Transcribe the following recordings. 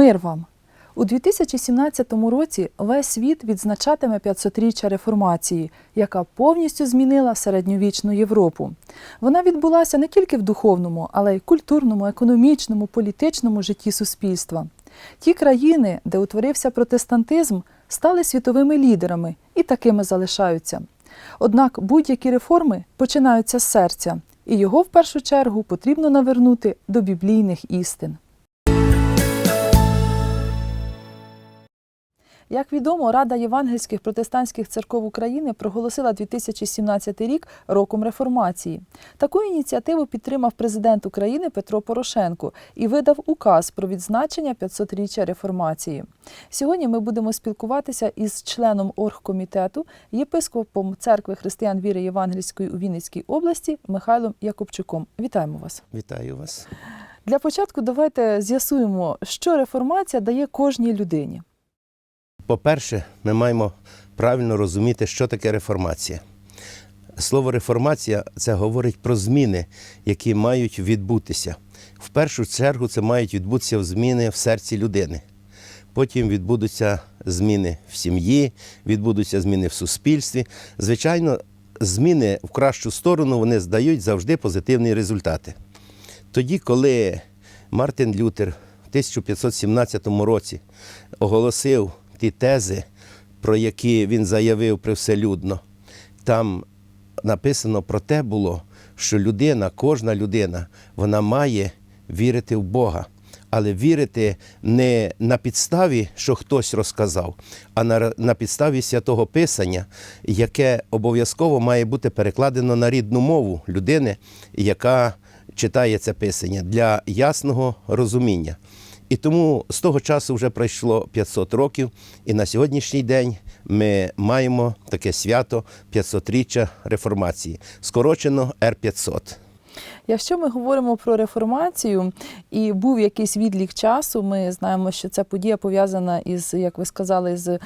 Мир вам! У 2017 році весь світ відзначатиме 500-річчя реформації, яка повністю змінила середньовічну Європу. Вона відбулася не тільки в духовному, але й культурному, економічному, політичному житті суспільства. Ті країни, де утворився протестантизм, стали світовими лідерами і такими залишаються. Однак будь-які реформи починаються з серця, і його в першу чергу потрібно навернути до біблійних істин. Як відомо, Рада євангельських протестантських церков України проголосила 2017 рік роком реформації. Таку ініціативу підтримав президент України Петро Порошенко і видав указ про відзначення 500-річчя реформації. Сьогодні ми будемо спілкуватися із членом оргкомітету, єпископом церкви християн віри Євангельської у Вінницькій області Михайлом Якубчуком. Вітаємо вас! Вітаю вас. Для початку давайте з'ясуємо, що реформація дає кожній людині. По-перше, ми маємо правильно розуміти, що таке реформація. Слово реформація це говорить про зміни, які мають відбутися. В першу чергу це мають відбутися зміни в серці людини. Потім відбудуться зміни в сім'ї, відбудуться зміни в суспільстві. Звичайно, зміни в кращу сторону вони здають завжди позитивні результати. Тоді, коли Мартин Лютер в 1517 році оголосив ті тези, про які він заявив привселюдно, там написано про те було, що людина, кожна людина, вона має вірити в Бога. Але вірити не на підставі, що хтось розказав, а на, на підставі святого Писання, яке обов'язково має бути перекладено на рідну мову людини, яка читає це писання для ясного розуміння. І тому з того часу вже пройшло 500 років, і на сьогоднішній день ми маємо таке свято 500-річчя реформації, скорочено Р-500. Якщо ми говоримо про реформацію і був якийсь відлік часу, ми знаємо, що ця подія пов'язана із, як ви сказали, з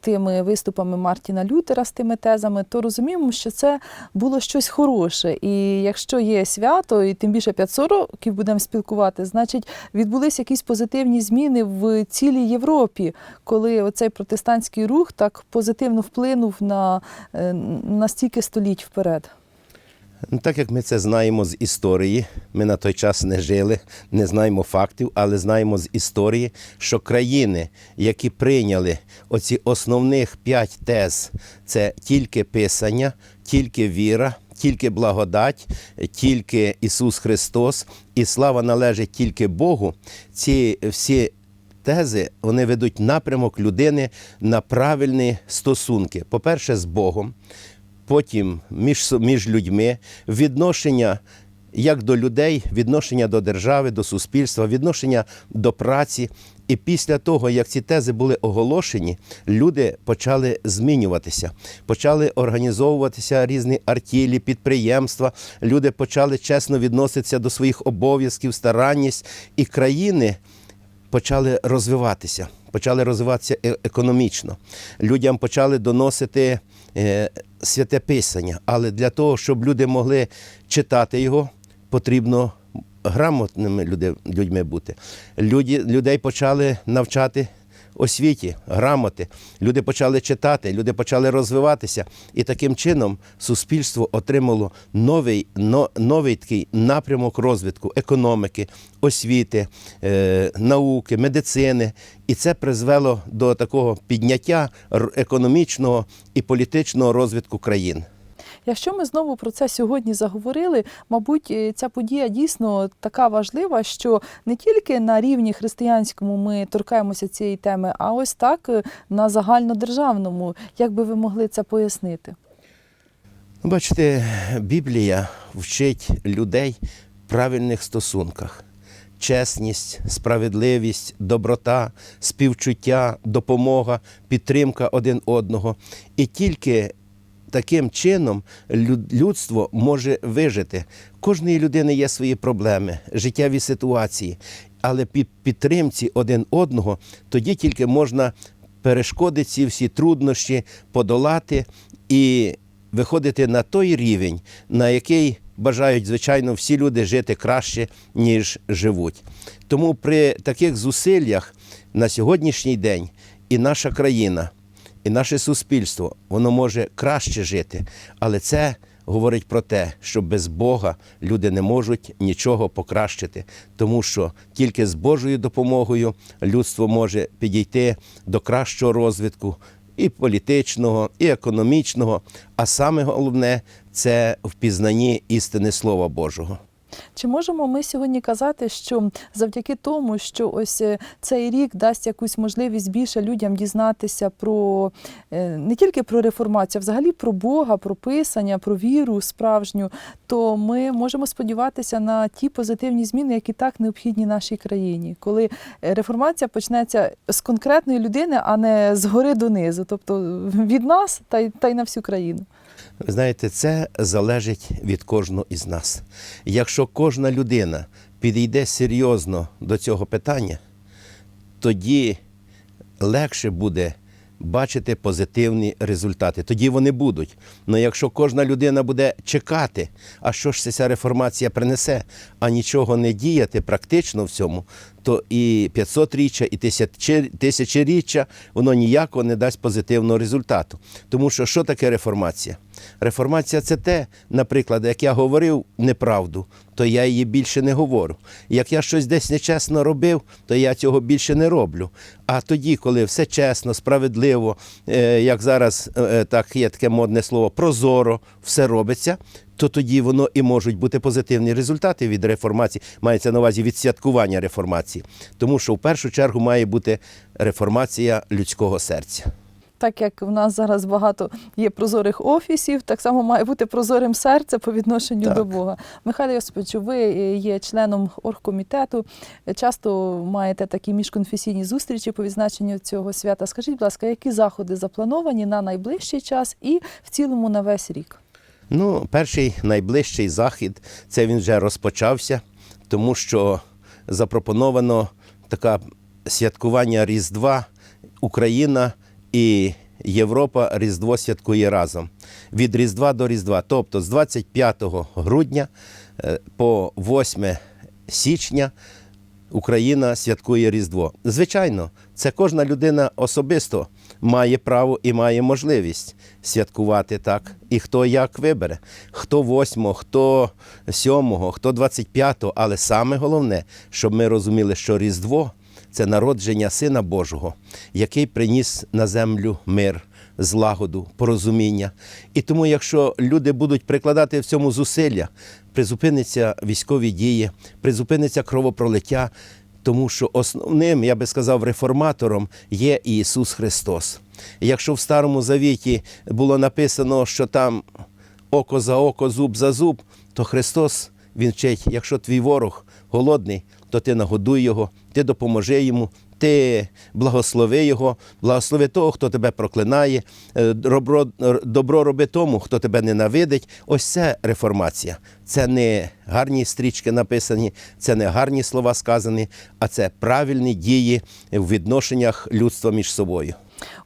тими виступами Мартіна Лютера, з тими тезами, то розуміємо, що це було щось хороше. І якщо є свято, і тим більше 500 років будемо спілкувати, значить відбулись якісь позитивні зміни в цілій Європі, коли оцей протестантський рух так позитивно вплинув на, е, на стільки століть вперед. Ну, Так як ми це знаємо з історії, ми на той час не жили, не знаємо фактів, але знаємо з історії, що країни, які прийняли оці основних п'ять тез, це тільки писання, тільки віра, тільки благодать, тільки Ісус Христос, і слава належить тільки Богу. Ці всі тези вони ведуть напрямок людини на правильні стосунки. По-перше, з Богом потім між, між людьми, відношення як до людей, відношення до держави, до суспільства, відношення до праці. І після того, як ці тези були оголошені, люди почали змінюватися, почали організовуватися різні артілі, підприємства. Люди почали чесно відноситися до своїх обов'язків, старанність, і країни почали розвиватися, почали розвиватися е- економічно. Людям почали доносити святе писання, але для того, щоб люди могли читати його, потрібно грамотними людьми бути. Люди, людей почали навчати освіті, грамоти. Люди почали читати, люди почали розвиватися. І таким чином суспільство отримало новий, но, новий такий напрямок розвитку економіки, освіти, е, науки, медицини. І це призвело до такого підняття економічного і політичного розвитку країн. Якщо ми знову про це сьогодні заговорили, мабуть, е, ця подія дійсно така важлива, що не тільки на рівні християнському ми торкаємося цієї теми, а ось так е, на загальнодержавному. Як би ви могли це пояснити? Ну, Бачите, Біблія вчить людей в правильних стосунках. Чесність, справедливість, доброта, співчуття, допомога, підтримка один одного. І тільки таким чином людство може вижити. Кожної людини є свої проблеми, життєві ситуації, але під підтримці один одного тоді тільки можна перешкоди ці всі труднощі подолати і виходити на той рівень, на який бажають, звичайно, всі люди жити краще, ніж живуть. Тому при таких зусиллях на сьогоднішній день і наша країна, і наше суспільство, воно може краще жити, але це говорить про те, що без Бога люди не можуть нічого покращити, тому що тільки з Божою допомогою людство може підійти до кращого розвитку і політичного, і економічного. А саме головне це в істини Слова Божого. Чи можемо ми сьогодні казати, що завдяки тому, що ось е, цей рік дасть якусь можливість більше людям дізнатися про е, не тільки про реформацію, а взагалі про Бога, про писання, про віру справжню, то ми можемо сподіватися на ті позитивні зміни, які так необхідні нашій країні, коли е, реформація почнеться з конкретної людини, а не згори донизу, тобто від нас та й на всю країну. Ви знаєте, це залежить від кожного із нас. Якщо кожна людина підійде серйозно до цього питання, тоді легше буде бачити позитивні результати. Тоді вони будуть. Але якщо кожна людина буде чекати, а що ж ця реформація принесе, а нічого не діяти практично в цьому, то і 500-річчя, і тисячі- тисячоріччя воно ніякого не дасть позитивного результату. Тому що що таке реформація? Реформація це те, наприклад, як я говорив неправду, то я її більше не говорю. Як я щось десь нечесно робив, то я цього більше не роблю. А тоді, коли все чесно, справедливо, е, як зараз е, так є таке модне слово, прозоро, все робиться, то тоді воно і можуть бути позитивні результати від реформації, мається на увазі від святкування реформації. Тому що в першу чергу має бути реформація людського серця. Так як в нас зараз багато є прозорих офісів, так само має бути прозорим серце по відношенню Так. до Бога. Михайло Йосиповичу, ви є членом оргкомітету, часто маєте такі міжконфесійні зустрічі по відзначенню цього свята. Скажіть, будь ласка, які заходи заплановані на найближчий час і в цілому на весь рік? Ну, перший найближчий захід це він вже розпочався, тому що запропоновано таке святкування Різдва Україна і Європа Різдво святкує разом. Від Різдва до Різдва. Тобто з 25 грудня е, по 8 січня Україна святкує Різдво. Звичайно, це кожна людина особисто має право і має можливість святкувати так. І хто як вибере, хто 8, хто 7, хто 25, але саме головне, щоб ми розуміли, що Різдво це народження Сина Божого, який приніс на землю мир, злагоду, порозуміння. І тому, якщо люди будуть прикладати в цьому зусилля, призупиниться військові дії, призупиниться кровопролиття, тому що основним, я би сказав, реформатором є Ісус Христос. Якщо в Старому Завіті було написано, що там око за око, зуб за зуб, то Христос Він вчить, якщо твій ворог голодний, то ти нагодуй його, ти допоможи йому, ти благослови його, благослови того, хто тебе проклинає, е, добро, добро роби тому, хто тебе ненавидить. Ось це реформація. Це не гарні стрічки написані, це не гарні слова сказані, а це правильні дії в відношеннях людства між собою.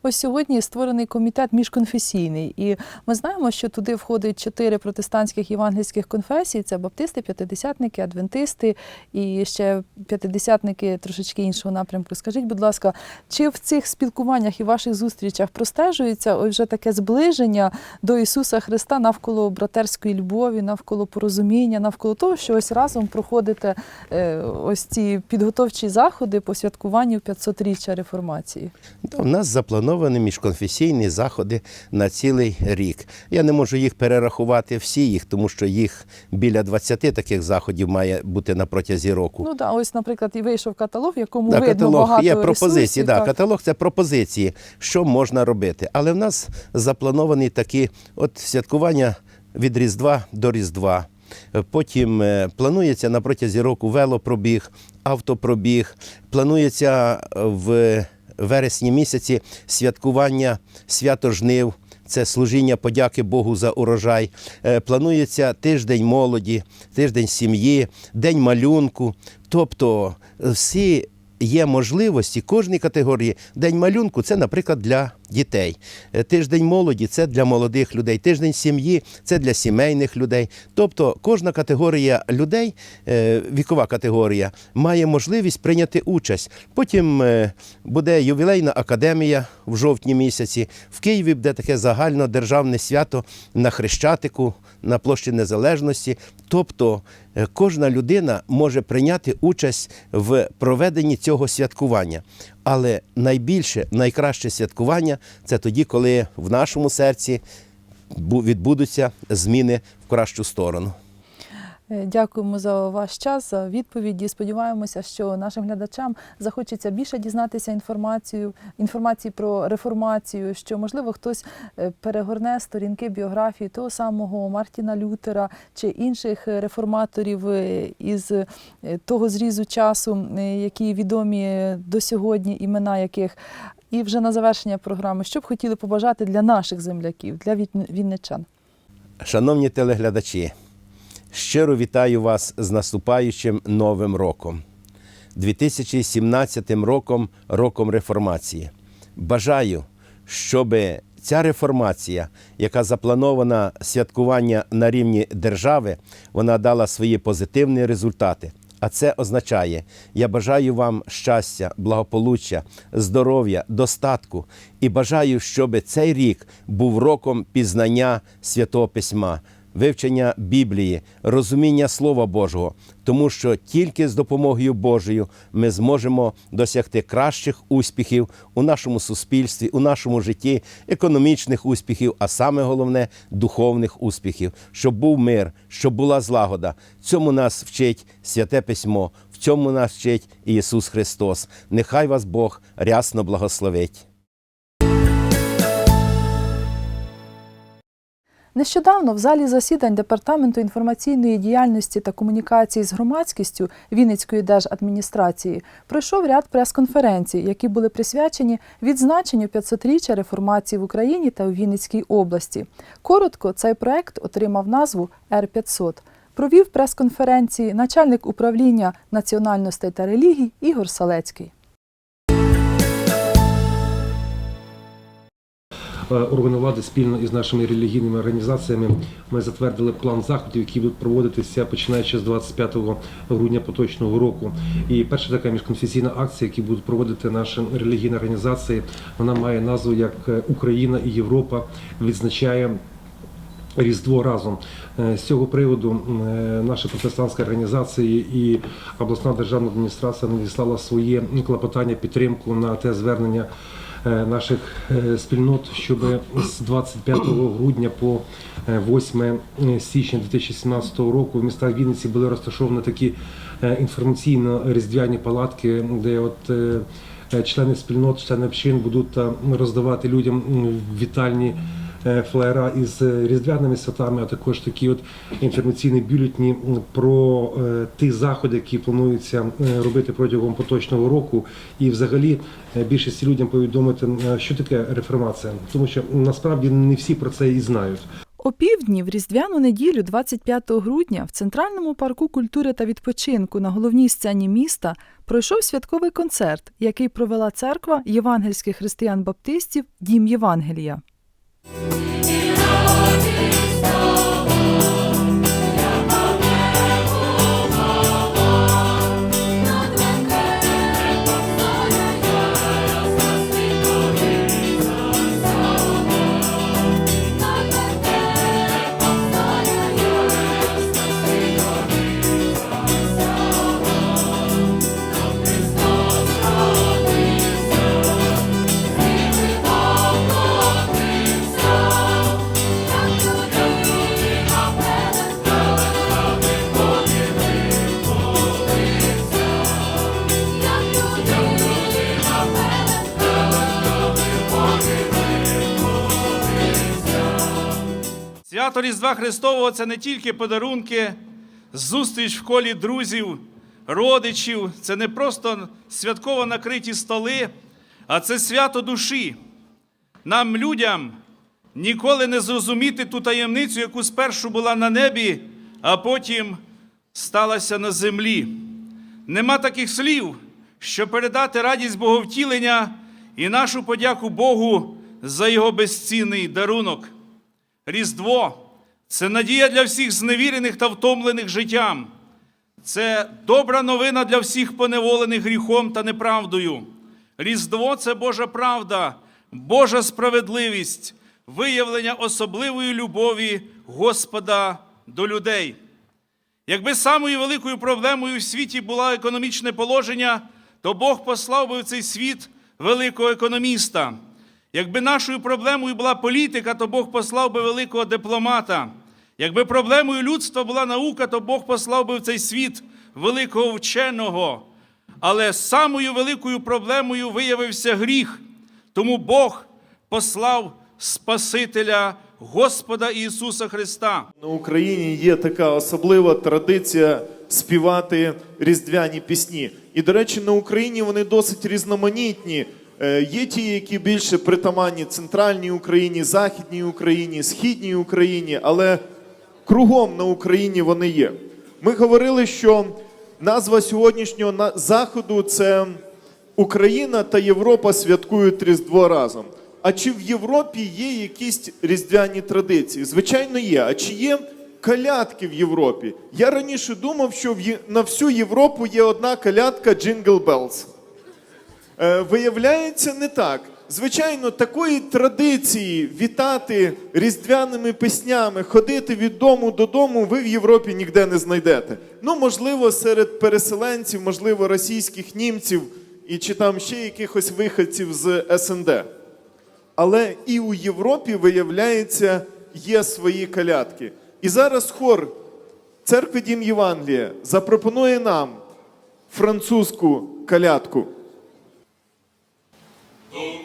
Ось сьогодні створений комітет міжконфесійний, і ми знаємо, що туди входить чотири протестантських євангельських конфесій: це баптисти, п'ятидесятники, адвентисти і ще п'ятидесятники трошечки іншого напрямку. Скажіть, будь ласка, чи в цих спілкуваннях і ваших зустрічах простежується ось вже таке зближення до Ісуса Христа навколо братерської любові, навколо порозуміння, навколо того, що ось разом проходите е, ось ці підготовчі заходи по святкуванню 500-річчя реформації? У нас заплановані міжконфесійні заходи на цілий рік. Я не можу їх перерахувати всі їх, тому що їх біля 20 таких заходів має бути на протязі року. Ну да, ось, наприклад, і вийшов каталог, в якому Да, видно каталог багато є пропозиції. ресурсів, Да, так. каталог це пропозиції, що можна робити. Але в нас заплановані такі от святкування від Різдва до Різдва. Потім е, планується на протязі року велопробіг, автопробіг. Планується е, в вересні місяці святкування свято жнив. Це служіння подяки Богу за урожай. Е, Планується тиждень молоді, тиждень сім'ї, день малюнку. Тобто всі є можливості кожній категорії. День малюнку це, наприклад, для дітей. Е, Тиждень молоді це для молодих людей, тиждень сім'ї це для сімейних людей. Тобто кожна категорія людей, е, вікова категорія, має можливість прийняти участь. Потім е, буде ювілейна академія в жовтні місяці. В Києві буде таке загальнодержавне свято на Хрещатику, на площі Незалежності. Тобто е, кожна людина може прийняти участь в проведенні цього святкування. Але найбільше, найкраще святкування це тоді, коли в нашому серці відбудуться зміни в кращу сторону. Е, Дякуємо за ваш час, за відповіді. Сподіваємося, що нашим глядачам захочеться більше дізнатися інформацію, інформації про реформацію, що можливо хтось е, перегорне сторінки біографії того самого Мартіна Лютера чи інших реформаторів е, із того зрізу часу, які відомі до сьогодні, імена яких. І вже на завершення програми, що б хотіли побажати для наших земляків, для вінничан. Шановні телеглядачі, щиро вітаю вас з наступаючим новим роком, 2017 роком, роком реформації. Бажаю, щоб ця реформація, яка запланована святкування на рівні держави, вона дала свої позитивні результати. А це означає, я бажаю вам щастя, благополуччя, здоров'я, достатку і бажаю, щоб цей рік був роком пізнання святого письма, вивчення Біблії, розуміння Слова Божого, тому що тільки з допомогою Божою ми зможемо досягти кращих успіхів у нашому суспільстві, у нашому житті, економічних успіхів, а саме головне духовних успіхів, щоб був мир, щоб була злагода. Цьому нас вчить святе письмо, в цьому нас вчить Ісус Христос. Нехай вас Бог рясно благословить. Нещодавно в залі засідань Департаменту інформаційної діяльності та комунікації з громадськістю Вінницької держадміністрації пройшов ряд прес-конференцій, які були присвячені відзначенню 500-річчя реформації в Україні та у Вінницькій області. Коротко, цей проект отримав назву Р-500. Провів прес-конференції начальник управління національностей та релігій Ігор Салецький. Органи влади спільно із нашими релігійними організаціями ми затвердили план заходів, які будуть проводитися починаючи з 25 грудня поточного року. І перша така міжконфесійна акція, яку будуть проводити наші релігійні організації, вона має назву як е, Україна і Європа відзначає. Різдво разом Е, з цього приводу м, е, наша протестантська організація і обласна державна адміністрація надіслала своє клопотання підтримку на те звернення е, наших е, спільнот, щоб з 25 грудня по е, 8 січня 2017 року в містах Вінниці були розташовані такі е, інформаційно-різдвяні палатки, де от е, е, члени спільнот, члени общин будуть е, роздавати людям вітальні е, флеєра із е, різдвяними святами, а також такі от інформаційні бюлетні про е, ті заходи, які плануються робити протягом поточного року, і взагалі більшості людям повідомити, що таке реформація, тому що насправді не всі про це і знають. Опівдні в різдвяну неділю, 25 грудня, в Центральному парку культури та відпочинку на головній сцені міста пройшов святковий концерт, який провела церква євангельських християн-баптистів Дім Євангелія. І Свято Різдва Христового це не тільки подарунки, зустріч в колі друзів, родичів, це не просто святково накриті столи, а це свято душі. Нам, людям, ніколи не зрозуміти ту таємницю, яку спершу була на небі, а потім сталася на землі. Нема таких слів, що передати радість Боговтілення і нашу подяку Богу за його безцінний дарунок. Різдво це надія для всіх зневірених та втомлених життям. Це добра новина для всіх поневолених гріхом та неправдою. Різдво це Божа правда, Божа справедливість, виявлення особливої любові Господа до людей. Якби самою великою проблемою в світі було економічне положення, то Бог послав би в цей світ великого економіста. Якби нашою проблемою була політика, то Бог послав би великого дипломата. Якби проблемою людства була наука, то Бог послав би в цей світ великого вченого. Але самою великою проблемою виявився гріх. Тому Бог послав Спасителя Господа Ісуса Христа. На Україні є така особлива традиція співати різдвяні пісні. І, до речі, на Україні вони досить різноманітні. Е, Є ті, які більше притаманні центральній Україні, Західній Україні, Східній Україні, але кругом на Україні вони є. Ми говорили, що назва сьогоднішнього заходу це Україна та Європа святкують Різдво разом. А чи в Європі є якісь різдвяні традиції? Звичайно, є. А чи є калядки в Європі? Я раніше думав, що на всю Європу є одна калядка Bells. Е, Виявляється, не так. Звичайно, такої традиції вітати різдвяними піснями, ходити від дому додому, ви в Європі ніде не знайдете. Ну, можливо, серед переселенців, можливо, російських німців і чи там ще якихось виходців з СНД. Але і у Європі, виявляється, є свої калядки. І зараз хор церкви Дім Євангелія запропонує нам французьку калядку. Oh.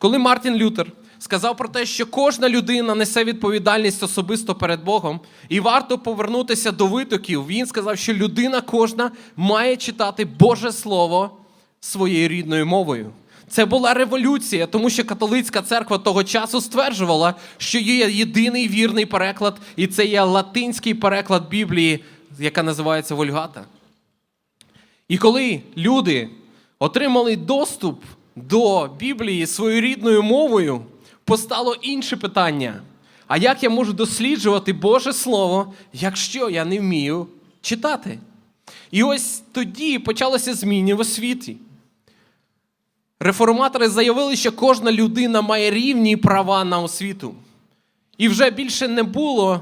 Коли Мартін Лютер сказав про те, що кожна людина несе відповідальність особисто перед Богом, і варто повернутися до витоків, він сказав, що людина кожна має читати Боже Слово своєю рідною мовою. Це була революція, тому що католицька церква того часу стверджувала, що є єдиний вірний переклад, і це є латинський переклад Біблії, яка називається Вольгата. І коли люди отримали доступ до Біблії своєю рідною мовою, постало інше питання. А як я можу досліджувати Боже Слово, якщо я не вмію читати? І ось тоді почалося зміни в освіті. Реформатори заявили, що кожна людина має рівні права на освіту. І вже більше не було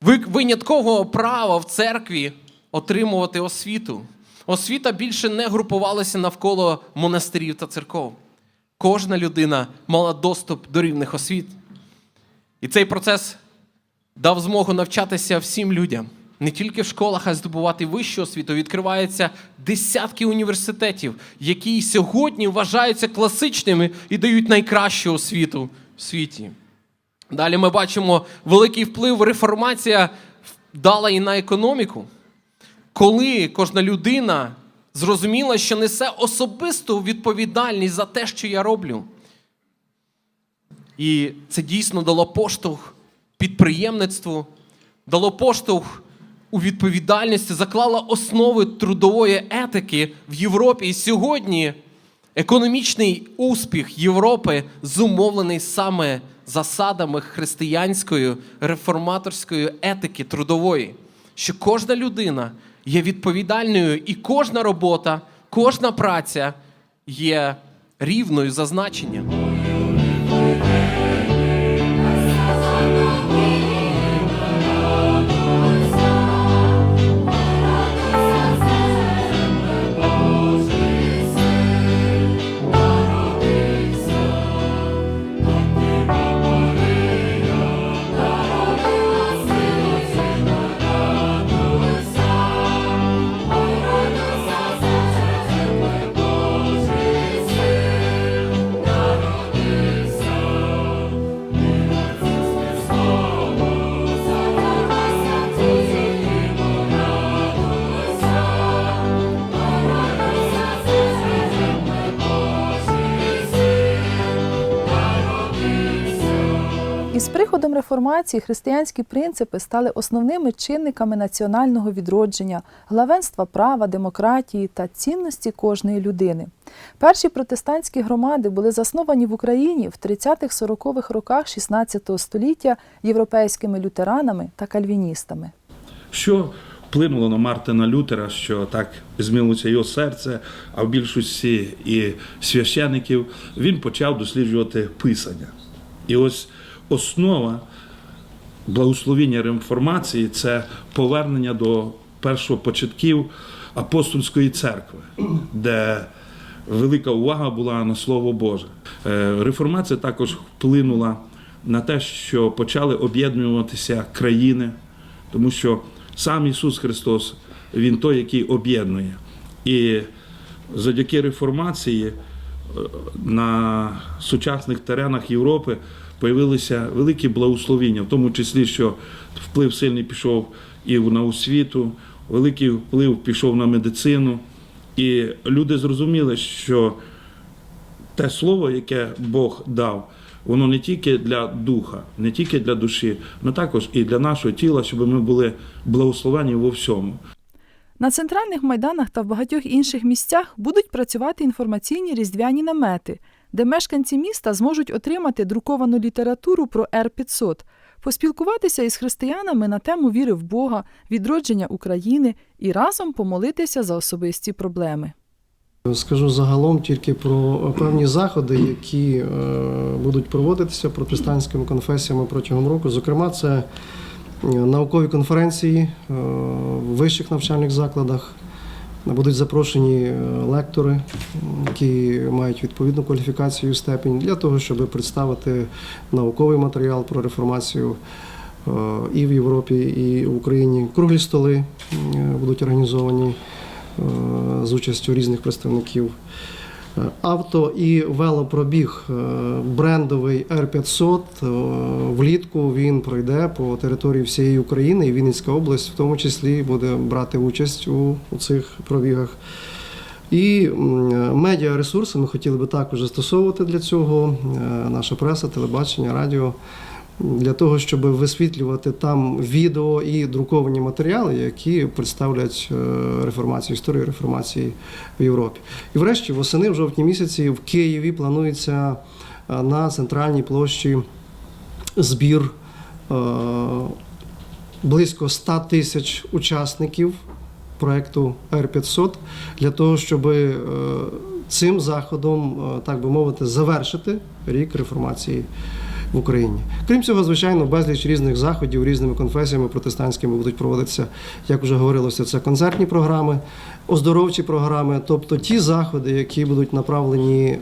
виняткового права в церкві отримувати освіту. Освіта більше не групувалася навколо монастирів та церков. Кожна людина мала доступ до рівних освіт. І цей процес дав змогу навчатися всім людям. Не тільки в школах, а й здобувати вищу освіту. Відкриваються десятки університетів, які сьогодні вважаються класичними і дають найкращу освіту в світі. Далі ми бачимо великий вплив реформація дала і на економіку. Коли кожна людина зрозуміла, що несе особисту відповідальність за те, що я роблю. І це дійсно дало поштовх підприємництву, дало поштовх у відповідальності, заклало основи трудової етики в Європі. І сьогодні економічний успіх Європи зумовлений саме засадами християнської реформаторської етики трудової, що кожна людина є відповідальною, і кожна робота, кожна праця є рівною за значенням. Приходом реформації християнські принципи стали основними чинниками національного відродження, главенства права, демократії та цінності кожної людини. Перші протестантські громади були засновані в Україні в 30-40-х роках 16 століття європейськими лютеранами та кальвіністами. Що вплинуло на Мартина Лютера, що так змінилося його серце, а в більшості і священиків він почав досліджувати писання. І ось основа благословіння реформації це повернення до першопочатків апостольської церкви, де велика увага була на Слово Боже. Е, Реформація також вплинула на те, що почали об'єднуватися країни, тому що сам Ісус Христос, Він той, який об'єднує. І завдяки реформації е, на сучасних теренах Європи появилися великі благословіння, в тому числі, що вплив сильний пішов і на освіту, великий вплив пішов на медицину. І люди зрозуміли, що те слово, яке Бог дав, воно не тільки для духа, не тільки для душі, але також і для нашого тіла, щоб ми були благословені во всьому. На центральних майданах та в багатьох інших місцях будуть працювати інформаційні різдвяні намети, де мешканці міста зможуть отримати друковану літературу про Р-500, поспілкуватися із християнами на тему віри в Бога, відродження України і разом помолитися за особисті проблеми. Скажу загалом тільки про певні заходи, які е, будуть проводитися протестантськими конфесіями протягом року. Зокрема, це е, наукові конференції е, в вищих навчальних закладах. Будуть запрошені е, лектори, які мають відповідну кваліфікацію степінь для того, щоб представити науковий матеріал про реформацію е, і в Європі, і в Україні. Круглі столи будуть організовані е, з участю різних представників. Е, Авто і велопробіг е, брендовий R500 е, влітку він пройде по території всієї України і Вінницька область, в тому числі буде брати участь у, у цих пробігах. І медіаресурси ми хотіли би також застосовувати для цього. Наша преса, телебачення, радіо. Для того, щоб висвітлювати там відео і друковані матеріали, які представлять е, реформацію, історію реформації в Європі. І врешті, восени, в жовтні місяці, в Києві планується е, на центральній площі збір е, близько 100 тисяч учасників проекту Р500 для того, щоб цим заходом, так би мовити, завершити рік реформації в Україні. Крім цього, звичайно, безліч різних заходів різними конфесіями протестантськими будуть проводитися, як вже говорилося, це концертні програми, оздоровчі програми, тобто ті заходи, які будуть направлені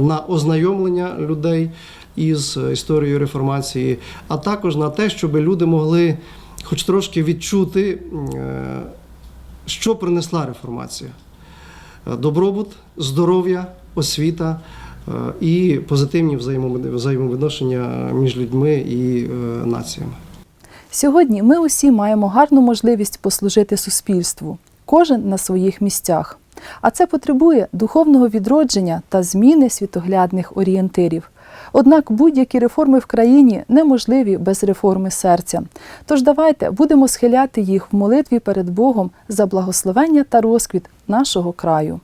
на ознайомлення людей із історією реформації, а також на те, щоб люди могли хоч трошки відчути, е, що принесла реформація. Добробут, здоров'я, освіта і позитивні взаємовідношення між людьми і е, націями. Сьогодні ми усі маємо гарну можливість послужити суспільству, кожен на своїх місцях. А це потребує духовного відродження та зміни світоглядних орієнтирів. Однак будь-які реформи в країні неможливі без реформи серця. Тож давайте будемо схиляти їх в молитві перед Богом за благословення та розквіт нашого краю.